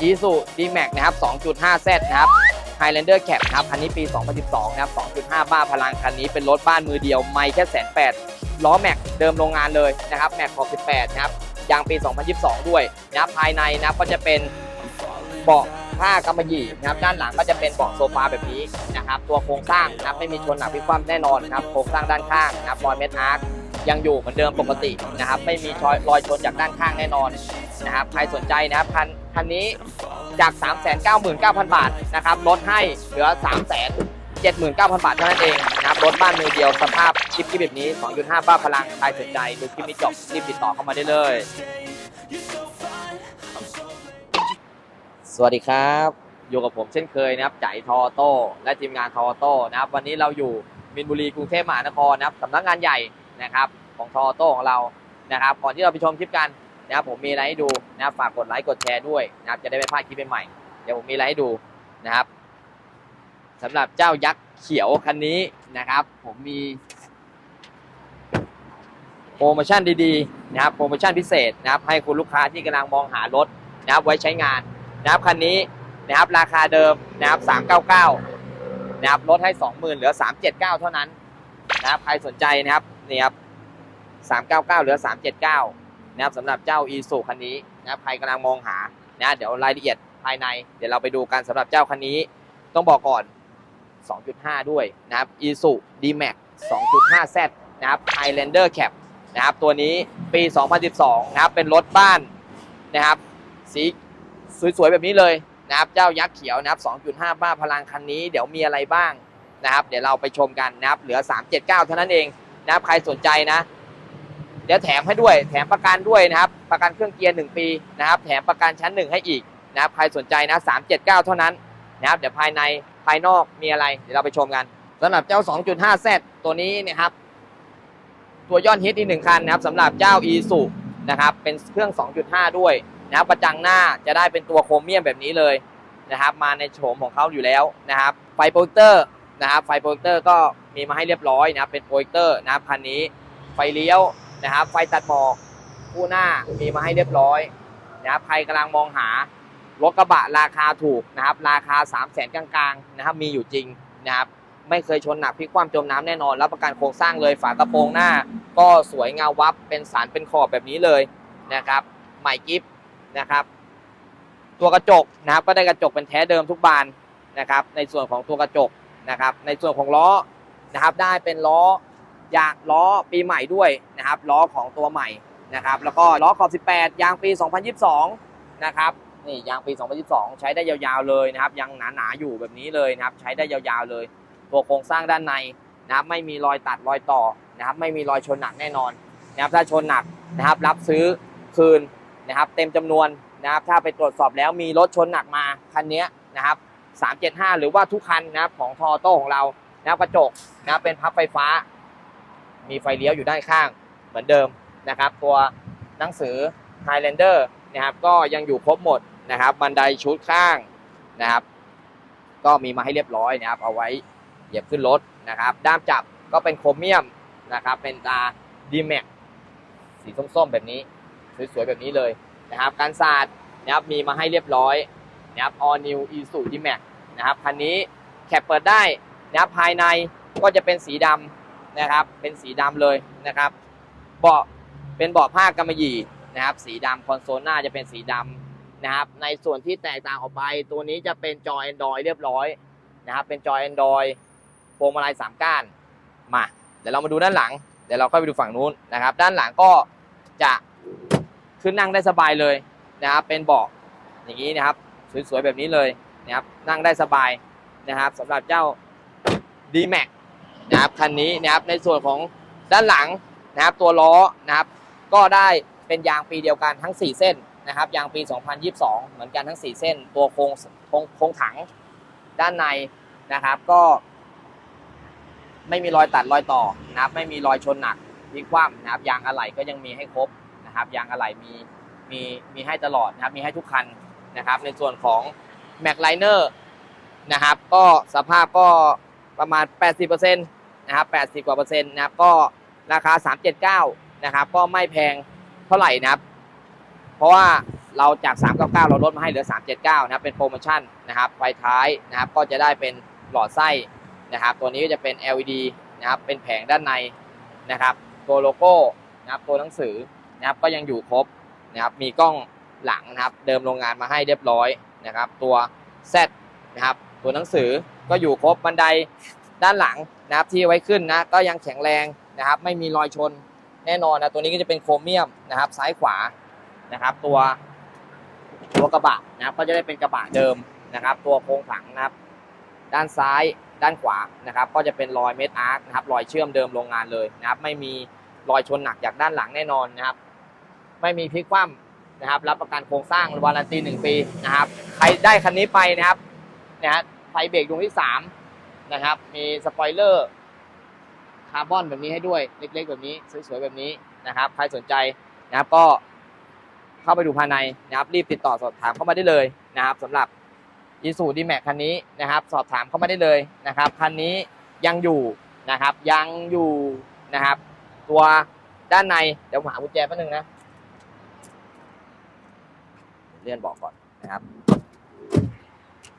อีซูดีแม็กนะครับ 2.5Z นะครับ Highlander Cap นะครับ คันนี้ปี 2012 นะครับ 2.5 บ้าพลัง คันนี้เป็นรถบ้านมือเดียว ไม่แค่แสนแปดล้อแม็กเดิมโรงงานเลยนะครับ แม็กขอบ18 นะครับ ยางปี 2022 ด้วยนะครับ ภายในนะครับก็จะเป็นเบาะผ้ากำมะหยี่นะครับ ด้านหลังก็จะเป็นเบาะโซฟาแบบนี้นะครับ ตัวโครงสร้างนะครับไม่มีชนหนักพิความแน่นอนนะครับ โครงสร้างด้านข้างนะครับรอยเม็ดอาร์ ยังอยู่เหมือนเดิมปกตินะครับ ไม่มีรอยรอยชนจากด้านข้างแน่นอนนะครับใครสนใจนะครับคันคันนี้จาก 399,000 บาทนะครับลดให้เหลือ379,000 บาทเท่านั้นเองนะครับรถบ้านมือเดียวสภาพคลิปคลิปแบบนี้ 2.5 บ้าพลังใครสนใจดูคลิปนี้จบรีบติดต่อเข้ามาได้เลย สวัสดีครับ อยู่กับผมเช่นเคยนะครับจ่าทอโต้และทีมงานทอโต้นะครับ วันนี้เราอยู่มินบุรีกรุงเทพมหานครนะครับสำนักงานใหญ่ นะครับของทอโต้ของเรานะครับก่อนที่เราไปชมคลิปกันนะครับผมมีอะไรให้ดูนะครับฝากกดไลค์กดแชร์ด้วยนะครับจะได้ไม่พลาดคลิปใหม่ๆเดี๋ยวผมมีอะไรให้ดูนะครับสำหรับเจ้ายักษ์เขียวคันนี้นะครับ ผมมีโปรโมชั่นดีๆนะครับโปรโมชั่นพิเศษนะครับให้คุณลูกค้าที่กำลังมองหารถนะครับไว้ใช้งานนะครับคันนี้นะครับราคาเดิมนะครับ399นะครับลดให้ 20,000เหลือ 379 เท่านั้น นะครับใครสนใจนะครับนี่ครับ399 เหลือ 379 นะครับสำหรับเจ้า e ซูคันนี้นะครับใครกำลังมองหานะเดี๋ยวรายละเอียดภายใน เดี๋ยวเราไปดูกันสำหรับเจ้าคันนี้ ต้องบอกก่อน 2.5 ด้วยนะครับ e ซู D-Max 2.5Z นะครับ Highlander Cap นะครับตัวนี้ปี 2012 นะครับเป็นรถบ้านนะครับสีสวยๆแบบนี้เลยนะครับเจ้ายักษ์เขียวนะครับ 2.5 บ้าพลังคันนี้ เดี๋ยวมีอะไรบ้าง นะครับ เดี๋ยวเราไปชมกันนะครับ เหลือ 379 เท่านั้นเองนะครับ ใครสนใจนะ เดี๋ยวแถมให้ด้วย แถมประกันด้วยนะครับ ประกันเครื่องเกียร์ 1 ปีนะครับ แถมประกันชั้น 1 ให้อีกนะครับ ใครสนใจนะ 379 เท่านั้นนะครับ เดี๋ยวภายในภายนอกมีอะไร เดี๋ยวเราไปชมกันสำหรับเจ้า 2.5Z ตัวนี้นะครับ ตัวยอดฮิตอีกหนึ่งคันนะครับสำหรับเจ้า e ีสุนะครับ เป็นเครื่อง 2.5 ด้วยนะครับประจังหน้าจะได้เป็นตัวโครเมียมแบบนี้เลยนะครับ มาในโฉมของเขาอยู่แล้วนะครับ ไฟโปรเตอร์ นะครับไฟโปรเจคเตอร์ก็มีมาให้เรียบร้อยนะครับเป็นโปรเจคเตอร์นะครับคันนี้ไฟเลี้ยวนะครับ ไฟตัดหมอกคู่หน้ามีมาให้เรียบร้อยนะครับใครกำลังมองหารถกระบะราคาถูกนะครับ ราคา 3 0 0แสนกลางๆนะครับมีอยู่จริงนะครับไม่เคยชนหนักพลิกคว่ำจมน้ำแน่นอน รับประกันโครงสร้างเลยฝากระโปรงหน้า ก็สวยเงาวับเป็นสารเป็นขอบแบบนี้เลยนะครับใหม่กิฟนะครับ ตัวกระจกนะครับก็ได้กระจกเป็นแท้เดิมทุกบานนะครับ ในส่วนของตัวกระจก นะครับ ในส่วนของล้อนะครับ ได้เป็นล้อยางล้อปีใหม่ด้วยนะครับ ล้อของตัวใหม่นะครับ แล้วก็ล้อขอบ 18 ยางปี 2022 นะครับนี่ยางปี 2022 ใช้ได้ยาวๆเลยนะครับ ยังหนาๆอยู่แบบนี้เลยนะครับ ใช้ได้ยาวๆเลย ตัวโครงสร้างด้านในนะครับ ไม่มีรอยตัดรอยต่อนะครับ ไม่มีรอยชนหนักแน่นอนนะครับถ้าชนหนักนะครับ รับซื้อคืนนะครับ เต็มจำนวนนะครับ ถ้าไปตรวจสอบแล้วมีรถชนหนักมาคันนี้นะครับ 375 หรือว่าทุกคันนะครับของทอโต้ของเรานะครับกระจกนะเป็นพับไฟฟ้า มีไฟเลี้ยวอยู่ด้านข้างเหมือนเดิมนะครับ ตัวหนังสือ Highlander นะครับก็ยังอยู่ครบหมดนะครับบันไดชุดข้างนะครับ ก็มีมาให้เรียบร้อยนะครับ เอาไว้เหยียบขึ้นรถนะครับ ด้ามจับก็เป็นโครเมียมนะครับ เป็นตา d m a x สีส้มๆแบบนี้ สวยๆแบบนี้เลยนะครับการสาดนะครับมีมาให้เรียบร้อย นะครับ all new Isuzu D-Max นะครับคันนี้แคปเปิดได้นะครับภายในก็จะเป็นสีดำนะครับ เป็นสีดำเลยนะครับเบาะเป็นเบาะผ้ากำมะหยี่นะครับ สีดำคอนโซลหน้าจะเป็นสีดำนะครับ ในส่วนที่แตกต่างออกไป ตัวนี้จะเป็นจอ Android เรียบร้อยนะครับ เป็นจอ Android พวงมาลัยสามก้านมาเดี๋ยวเรามาดูด้านหลังเดี๋ยวเราค่อยไปดูฝั่งนู้นนะครับ ด้านหลังก็จะขึ้นนั่งได้สบายเลยนะครับ เป็นเบาะอย่างนี้นะครับ สวยๆแบบนี้เลยนะครับนั่งได้สบายนะครับสำหรับเจ้า D-Max นะครับคันนี้นะครับในส่วนของด้านหลังนะครับตัวล้อนะครับก็ได้เป็นยางปีเดียวกันทั้ง 4 เส้นนะครับยางปี 2022 เหมือนกันทั้ง 4 เส้น ตัวโครงโครงโครงถังด้านในนะครับก็ ไม่มีรอยตัดรอยต่อนะครับไม่มีรอยชนหนักพลิกคว่ำนะครับยางอะไหล่ก็ยังมีให้ครบนะครับยางอะไหล่มีมีมีให้ตลอดนะครับมีให้ทุกคัน นะครับ ในส่วนของ Mac Liner นะครับ ก็สภาพก็ประมาณ 80%นะครับ80 กว่าเปอร์เซ็นต์นะครับ ก็ราคา 379 นะครับ ก็ไม่แพงเท่าไหร่นะครับ เพราะว่าเราจาก 399 เราลดมาให้เหลือ 379 นะครับ เป็นโปรโมชั่นนะครับ ไฟท้ายนะครับ ก็จะได้เป็นหลอดไส้นะครับ ตัวนี้ก็จะเป็น LED นะครับ เป็นแผงด้านในนะครับ ตัวโลโก้นะครับ ตัวหนังสือนะครับ ก็ยังอยู่ครบนะครับ มีกล้อง หลังนะครับ เดิมโรงงานมาให้เรียบร้อยนะครับ ตัว Z นะครับ ตัวหนังสือก็อยู่ครบบันไดด้านหลังนะครับที่ไว้ขึ้นนะก็ยังแข็งแรงนะครับ ไม่มีรอยชนแน่นอนนะตัวนี้ก็จะเป็นโครเมียมนะครับ ซ้ายขวานะครับ ตัวตัวกระบะนะครับ ก็จะได้เป็นกระบะเดิมนะครับ ตัวโครงถังนะครับ ด้านซ้ายด้านขวานะครับ ก็จะเป็นรอยเมทอาร์คนะครับ รอยเชื่อมเดิมโรงงานเลยนะครับ ไม่มีรอยชนหนักจากด้านหลังแน่นอนนะครับ ไม่มีพลิกคว่ำ นะครับรับประกันโครงสร้างวารันตีหนึ่งปีนะครับใครได้คันนี้ไปนะครับนะฮะไฟเบรกดวงที่สามนะครับมีสปอยเลอร์คาร์บอนแบบนี้ให้ด้วยเล็กๆ แบบนี้สวยๆแบบนี้นะครับใครสนใจนะครับก็เข้าไปดูภายในนะครับรีบติดต่อสอบถามเข้ามาได้เลยนะครับสำหรับอีซูดีแม็กคันนี้นะครับสอบถามเข้ามาได้เลยนะครับคันนี้ยังอยู่นะครับยังอยู่นะครับ ตัวด้านในเดี๋ยวหากุญแจแป๊บนึงนะ เลื่อนบอกก่อนนะครับ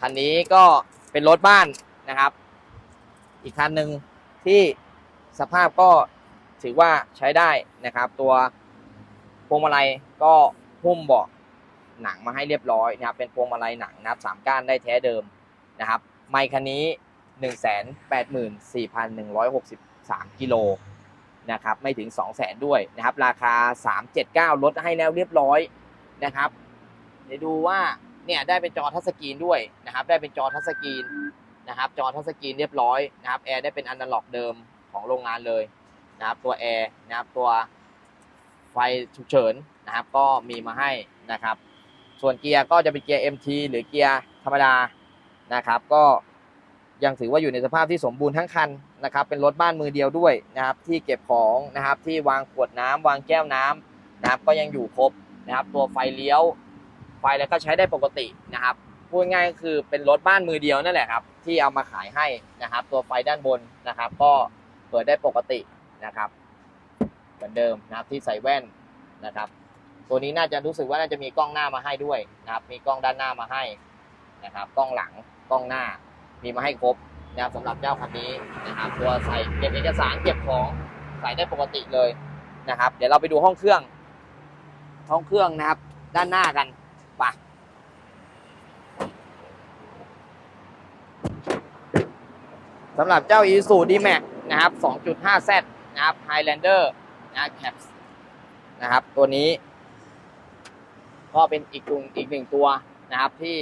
คันนี้ก็เป็นรถบ้านนะครับ อีกคันหนึ่งที่สภาพก็ถือว่าใช้ได้นะครับ ตัวพวงมาลัยก็หุ้มเบาะหนังมาให้เรียบร้อยนะครับ เป็นพวงมาลัยหนังนะครับสามก้านได้แท้เดิมนะครับ ไมค์คันนี้ 184,163 กิโลนะครับ ไม่ถึง 200,000 ด้วยนะครับ ราคา 379 ลดให้แล้วเรียบร้อยนะครับ เดี๋ยวดูว่าเนี่ยได้เป็นจอทัชสกรีนด้วยนะครับ ได้เป็นจอทัชสกรีนนะครับ จอทัชสกรีนเรียบร้อยนะครับแอร์ได้เป็นอนาล็อกเดิมของโรงงานเลยนะครับตัวแอร์นะครับตัวไฟฉุกเฉินนะครับ ก็มีมาให้นะครับ ส่วนเกียร์ก็จะเป็นเกียร์ MT หรือเกียร์ธรรมดานะครับ ก็ยังถือว่าอยู่ในสภาพที่สมบูรณ์ทั้งคันนะครับ เป็นรถบ้านมือเดียวด้วยนะครับ ที่เก็บของนะครับ ที่วางขวดน้ำวางแก้วน้ำนะครับ ก็ยังอยู่ครบนะครับ ตัวไฟเลี้ยว ฟแล้วก็ใช้ได้ปกตินะครับพูดง่ายก็คือเป็นรถบ้านมือเดียวนั่นแหละครับ ที่เอามาขายให้นะครับ ตัวไฟด้านบนนะครับ ก็เปิดได้ปกตินะครับ เหมือนเดิมนะครับที่ใส่แว่นนะครับ ตัวนี้น่าจะรู้สึกว่าน่าจะมีกล้องหน้ามาให้ด้วยนะครับ มีกล้องด้านหน้ามาให้นะครับ กล้องหลังกล้องหน้ามีมาให้ครบนะครับสำหรับเจ้าคันนี้นะครับ ตัวใส่เก็บเอกสารเก็บของใส่ได้ปกติเลยนะครับ เดี๋ยวเราไปดูห้องเครื่อง ห้องเครื่องนะครับ ด้านหน้ากัน ปสำหรับเจ้า i s u d m a x นะครับ 2.5Z นะครับ Highlander นะแคปนะครับ ตัวนี้ ก็เป็นอีกกลุ่มอีกหนึ่งตัวนะครับที่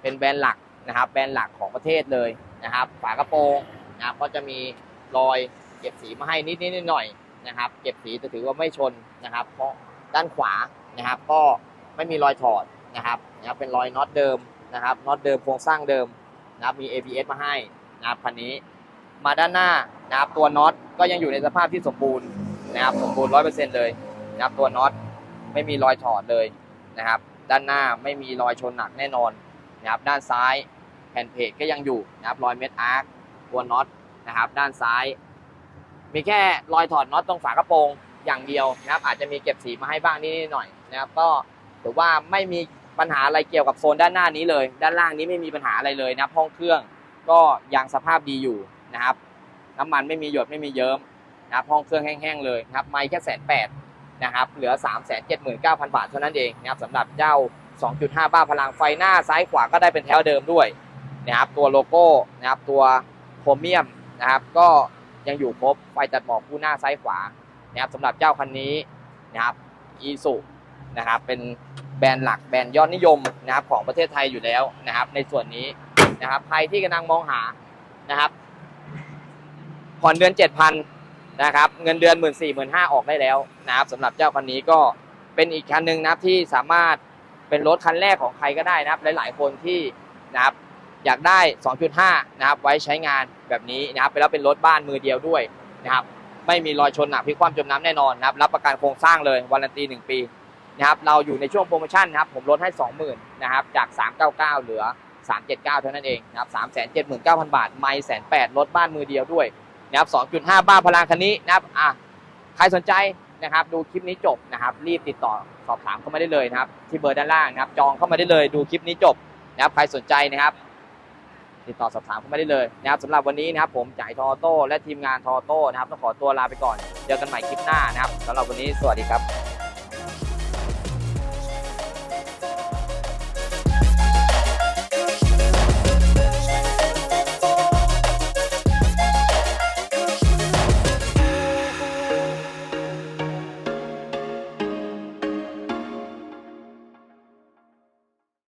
เป็นแบรนด์หลักนะครับ แบรนด์หลักของประเทศเลยนะครับ ฝากระโปรงนะครับก็จะมีรอยเก็บสีมาให้นิดนิดหน่อยนะครับ เก็บสีจะถือว่าไม่ชนนะครับ เพราะด้านขวานะครับ ก็ ไม่มีรอยถอดนะครับนะครับเป็นรอยน็อตเดิมนะครับน็อตเดิมโครงสร้างเดิมนะครับมี ABS มาให้นะครับคันนี้ มาด้านหน้านะครับตัวน็อตก็ยังอยู่ในสภาพที่สมบูรณ์นะครับสมบูรณ์ร้อยเปอร์เซ็นต์เลยนะครับตัวน็อตไม่มีรอยถอดเลยนะครับ ด้านหน้าไม่มีรอยชนหนักแน่นอนนะครับด้านซ้ายแผ่นเพจก็ยังอยู่นะครับรอยเม็ดอาร์คตัวน็อตนะครับ ด้านซ้าย มีแค่รอยถอดน็อตตรงฝากระโปรงอย่างเดียวนะครับ อาจจะมีเก็บสีมาให้บ้างนิดหน่อยนะครับ ก็ ถือว่าไม่มีปัญหาอะไรเกี่ยวกับโซนด้านหน้านี้เลย ด้านล่างนี้ไม่มีปัญหาอะไรเลยนะห้องเครื่องก็ยังสภาพดีอยู่นะครับ น้ำมันไม่มีหยดไม่มีเยิ้มนะครับห้องเครื่องแห้งๆเลยนะครับ ไม่แค่แสนแปดนะครับ เหลือ 3 7 9 0 0 0 บาทเท่านั้นเองนะครับสำหรับเจ้า 2.5 บ้าพลังไฟหน้าซ้ายขวาก็ได้เป็นแถวเดิมด้วยนะครับ ตัวโลโก้นะครับ ตัวโครเมียมนะครับ ก็ยังอยู่ครบไฟตัดหมอกคู่หน้าซ้ายขวานะครับสำหรับเจ้าคันนี้นะครับอีสุ นะครับเป็นแบรนด์หลักแบรนด์ยอดนิยมนะครับของประเทศไทยอยู่แล้วนะครับ ในส่วนนี้นะครับใครที่กำลังมองหานะครับผ่อนเดือน7,000นนะครับเงินเดือน1 4 0 0 0 1 5ออกได้แล้วนะครับสำหรับเจ้าคันนี้ก็เป็นอีกคันหนึ่งนะครับที่สามารถเป็นรถคันแรกของใครก็ได้นะครับ หลาย ๆ คนที่นะครับอยากได้ 2.5 นะครับ ไว้ใช้งานแบบนี้นะครับไปแล้วเป็นรถบ้านมือเดียวด้วยนะครับ ไม่มีรอยชนหนักพลิกคว่ำจมน้ำแน่นอนนะครับ รับประกันโครงสร้างเลย วารันตี 1 ปี นะครับเราอยู่ในช่วงโปรโมชั่นนะครับผมลดให้ 20,000นะครับจาก 399 เหลือ 379 เท่านั้นเองนะครับ379,000 บาท ไม่แสนแปดรถบ้านมือเดียวด้วยนะครับ2.5 บ้านพลังคันนี้นะครับอะใครสนใจนะครับดูคลิปนี้จบนะครับรีบติดต่อสอบถามเข้ามาได้เลยนะครับที่เบอร์ด้านล่างนะครับจองเข้ามาได้เลยดูคลิปนี้จบนะครับใครสนใจนะครับ ติดต่อสอบถามเข้ามาได้เลยนะครับสำหรับวันนี้นะครับผมจ่ายทอโต้และทีมงานทอโต้นะครับต้องขอตัวลาไปก่อนเจอกันใหม่คลิปหน้านะครับสำหรับวันนี้สวัสดีครับ